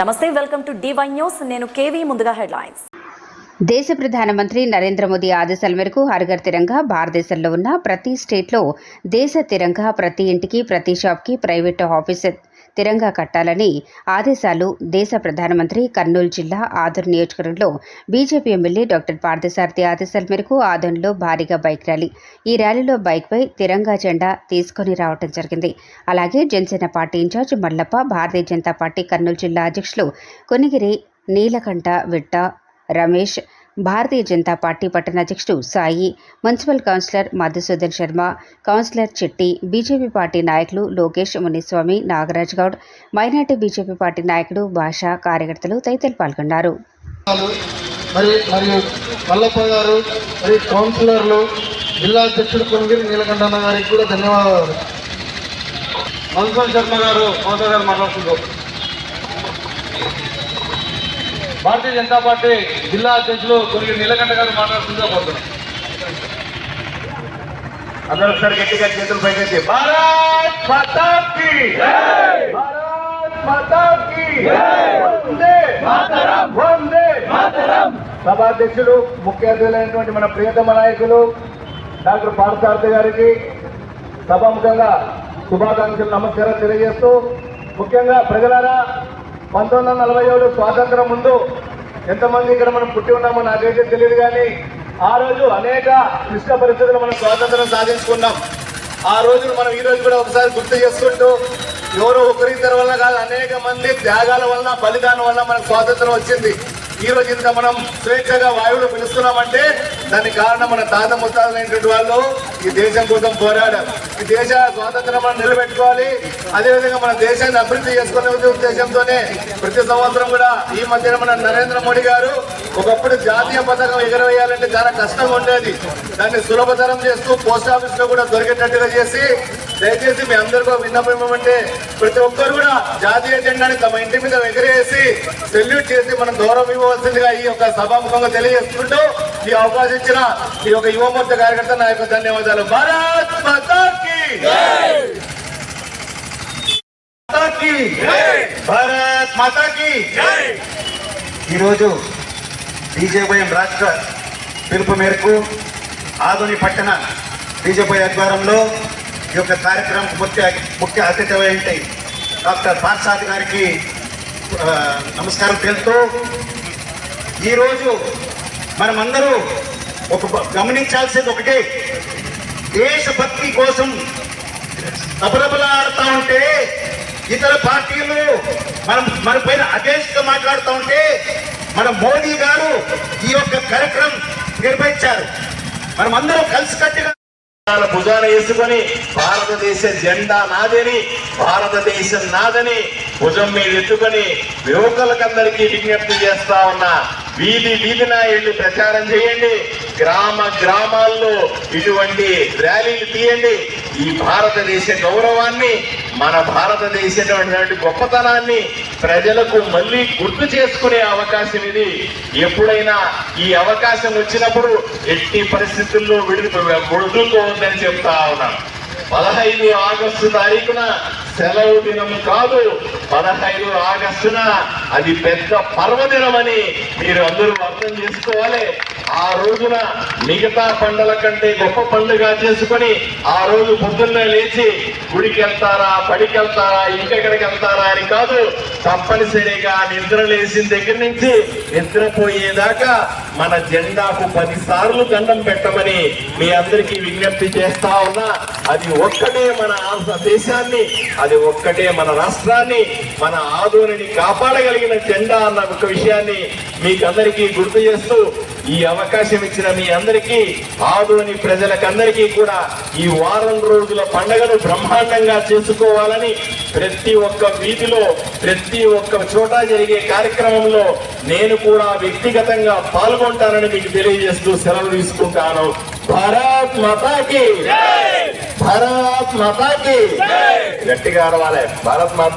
నమస్తే welcome to DY news నేను KV ముందుగా హెడ్లైన్స్. దేశ ప్రధానమంత్రి నరేంద్ర మోదీ ఆదేశాల మేరకు హర్ఘర్ తిరంగా భారతదేశంలో ఉన్న ప్రతి స్టేట్లో దేశ తిరంగా ప్రతి ఇంటికి ప్రతి షాప్కి ప్రైవేట్ ఆఫీస్ తిరంగా కట్టాలని ఆదేశాలు దేశ ప్రధానమంత్రి కర్నూలు జిల్లా ఆదూరు నియోజకవర్గంలో బీజేపీ ఎమ్మెల్యే డాక్టర్ పార్థసారథి ఆదేశాల మేరకు ఆదర్లో భారీగా బైక్ ర్యాలీ. ఈ ర్యాలీలో బైక్పై తిరంగా జెండా తీసుకొని రావడం జరిగింది. అలాగే Janasena party in-charge Mallappa Bharatiya Janata party Kurnool జిల్లా అధ్యక్షులు కొనిగిరి నీలకంఠ విట్ట రమేష్ భారతీయ జనతా పార్టీ పట్టణ అధ్యక్షుడు Sai municipal councillor Madhusudan Sharma councillor Chitti BJP party నాయకులు Lokesh Muniswamy Nagaraj Goud minority BJP party నాయకుడు భాష కార్యకర్తలు తదితరులు పాల్గొన్నారు. మరియు మల్లప్ప గారు మరి కౌన్సిలర్లు జిల్లా అధ్యక్షుడు కొనుగిరి నీలకంఠన్న గారికి కూడా ధన్యవాదాలు. మన్సూర్ శర్మ గారు కౌన్సిలర్ గారు మాట్లాడుతున్నారు భారతీయ జనతా పార్టీ జిల్లా అధ్యక్షులు కొన్ని నీలకంఠ గారు మాట్లాడుతుందో కోరుతున్నాం అందరూ ఒకసారి గట్టిగా చేతులు పైకెత్తి. భారత్ మాతా భారత్ వందే మాతరం! వందే మాతరం! సభాధ్యక్షులు ముఖ్య అతిథులైనటువంటి మన ప్రియతమ నాయకులు డాక్టర్ పార్థసారథి గారికి సభాముఖంగా శుభాకాంక్షలు నమస్కారం తెలియజేస్తూ ముఖ్యంగా ప్రజలారా పంతొమ్మిది వందల నలభై ఏడు స్వాతంత్రం ముందు ఎంతమంది ఇక్కడ మనం పుట్టి ఉన్నామో నాకైతే తెలియదు కానీ ఆ రోజు అనేక క్లిష్ట పరిస్థితులు మనం స్వాతంత్రం సాధించుకున్నాం. ఆ రోజు మనం ఈ రోజు కూడా ఒకసారి గుర్తు చేసుకుంటూ ఎవరో ఒకరిద్దరి వల్ల కాదు అనేక మంది త్యాగాల వలన బలిదానం వల్ల మనకు స్వాతంత్రం వచ్చింది. ఈ రోజు ఇంత మనం స్వేచ్ఛగా వాయువులు పిలుస్తున్నామంటే దానికి కారణం మన తాత ముత్తాలైనటువంటి వాళ్ళు ఈ దేశం కోసం పోరాడారు. ఈ దేశ స్వాతంత్రం మనం నిలబెట్టుకోవాలి. అదేవిధంగా మన దేశాన్ని అభివృద్ధి చేసుకునే ఉద్దేశంతోనే ప్రతి సంవత్సరం కూడా ఈ మధ్యన మన నరేంద్ర మోడీ గారు ఒకప్పుడు జాతీయ పథకం ఎగరవేయాలంటే చాలా కష్టంగా ఉండేది. దాన్ని సులభతరం చేస్తూ పోస్ట్ ఆఫీస్లో కూడా దొరికేటట్టుగా చేసి దయచేసి మీ అందరికీ విన్నపం ఏమంటే ప్రతి ఒక్కరు కూడా జాతీయ జెండాని తమ ఇంటి మీద ఎగరేసి సెల్యూట్ చేసి మనం గౌరవం ఇవ్వవలసిందిగా ఈ యొక్క సభాముఖంగా తెలియజేసుకుంటూ ఈ అవకాశం ఇచ్చిన ఈ యొక్క యువమోర్చ కార్యకర్త నా యొక్క ధన్యవాదాలు. భారత్ మాతా భారత్ ఈరోజు బీజేపీ రాష్ట్ర పిలుపు మేరకు ఆధుని పట్టణ బీజేపీ ఆధ్వర్యంలో ఈ యొక్క కార్యక్రమం ముఖ్య ముఖ్య అతిథి ఏంటి డాక్టర్ పార్సాద్ గారికి నమస్కారం తెలుపుతూ ఈరోజు మనమందరూ ఒక గమనించాల్సింది ఒకటే. దేశభక్తి కోసం తబలబలాడుతూ ఉంటే ఇతర పార్టీలు మనం మన పైన అగేన్స్ట్గా మాట్లాడుతూ ఉంటే మన మోదీ గారు ఈ యొక్క కార్యక్రమం నిర్వహించారు. మనం అందరం కలిసికట్టుగా భుజాన వేసుకొని భారతదేశ జెండా నాదని భారతదేశం నాదని భుజం మీద ఎత్తుకొని యువకులకందరికీ విజ్ఞప్తి చేస్తా ఉన్నా. వీధి వీధిన వెళ్ళి ప్రచారం చేయండి. గ్రామ గ్రామాల్లో ఇటువంటి ర్యాలీలు తీయండి. ఈ భారతదేశ గౌరవాన్ని మన భారతదేశ గొప్పతనాన్ని ప్రజలకు మళ్ళీ గుర్తు చేసుకునే అవకాశం ఇది. ఎప్పుడైనా ఈ అవకాశం వచ్చినప్పుడు ఎట్టి పరిస్థితుల్లో విడుదల వదులుకోవద్దని చెప్తా ఉన్నాను. పదహైదు ఆగస్టు తారీఖున సెలవు దినం కాదు పదహైదు ఆగస్టున అది పెద్ద పర్వదినం అని మీరు అందరూ అర్థం చేసుకోవాలి. ఆ రోజున మిగతా పండుగల కంటే గొప్ప పండుగ చేసుకొని ఆ రోజు పొద్దున్నే లేచి గుడికి వెళ్తారా బడికి వెళ్తారా ఇంకెక్కడికి వెళ్తారా అని కాదు తప్పనిసరిగా నిద్ర లేచిన దగ్గర నుంచి నిద్రపోయేదాకా మన జెండాకు పదిసార్లు గండం దండం పెట్టమని మీ అందరికీ విజ్ఞప్తి చేస్తా ఉన్నా. అది ఒక్కటే మన ఆంధ్ర దేశాన్ని అది ఒక్కటే మన రాష్ట్రాన్ని మన ఆదోనిని కాపాడగలిగిన జెండా అన్న ఒక విషయాన్ని మీకందరికీ గుర్తు చేస్తూ ఈ అవకాశం ఇచ్చిన మీ అందరికీ ఆదోని ప్రజలకందరికీ కూడా ఈ వారం రోజుల పండుగను బ్రహ్మాండంగా చేసుకోవాలని ప్రతి ఒక్క వీధిలో ప్రతి ఒక్క చోట జరిగే కార్యక్రమంలో నేను కూడా వ్యక్తిగతంగా పాల్గొంటానని మీకు తెలియజేస్తూ సెలవు తీసుకుంటాను. భారత్ మాతాకి భారత్ మాతాకి గట్టిగా అడవాలి భారత్ మాత